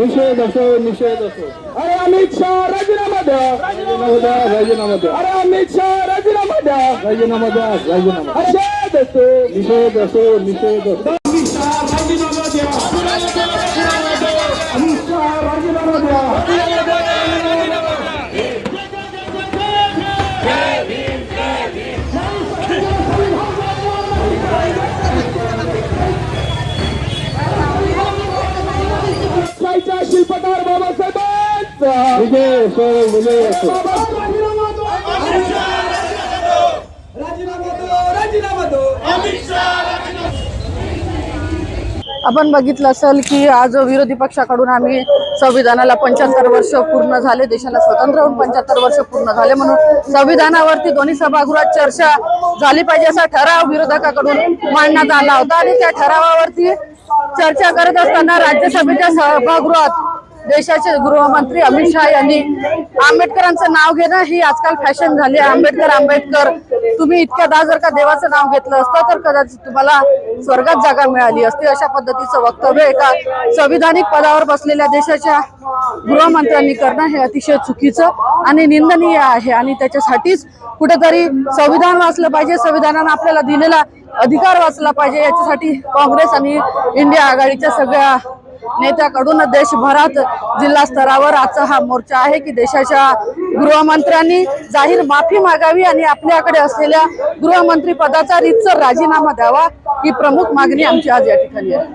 निषेध असो निषेध असो अरे अमित शहा राजीनामा द्या राजीनामा द्या राजीनामा द्या अरे अमित शहा राजीनामा द्या राजीनामा द्या राजीनामा द्या. निषेध असतो निषेध असो निषेध बाबासाहेबांचा विजय असो विजय आपण बघितलं असेल की आज विरोधी पक्षाकडून आम्ही संविधानाला पंच्याहत्तर वर्ष पूर्ण झाले देशाला स्वतंत्र होऊन पंच्याहत्तर वर्ष पूर्ण झाले म्हणून संविधानावरती दोन्ही सभागृहात चर्चा झाली पाहिजे असा ठराव विरोधकाकडून मांडण्यात आला होता. आणि त्या ठरावावरती चर्चा करत असताना राज्यसभेच्या सभागृहात देशाचे गृहमंत्री अमित शहा यांनी आंबेडकरांचं नाव घेणं ही आजकाल फॅशन झाली आहे. आंबेडकर आंबेडकर तुम्ही इतक्यादा जर का देवाचं नाव घेतलं असतं तर कदाचित तुम्हाला स्वर्गात जागा मिळाली असती. अशा पद्धतीचं वक्तव्य एका संविधानिक पदावर बसलेल्या देशाच्या गृहमंत्र्यांनी करणं हे अतिशय चुकीचं आणि निंदनीय आहे. आणि त्याच्यासाठीच कुठेतरी संविधान वाचलं पाहिजे. संविधानानं आपल्याला दिलेला अधिकार वाचला पाहिजे. याच्यासाठी काँग्रेस आणि इंडिया आघाडीच्या सगळ्या नेत्याकडून देशभरात जिल्हा स्तरावर आजचा हा मोर्चा आहे की देशाच्या गृहमंत्र्यांनी जाहीर माफी मागावी आणि आपल्याकडे असलेल्या गृहमंत्री पदाचा रितसर राजीनामा द्यावा ही प्रमुख मागणी आमची आज या ठिकाणी आहे.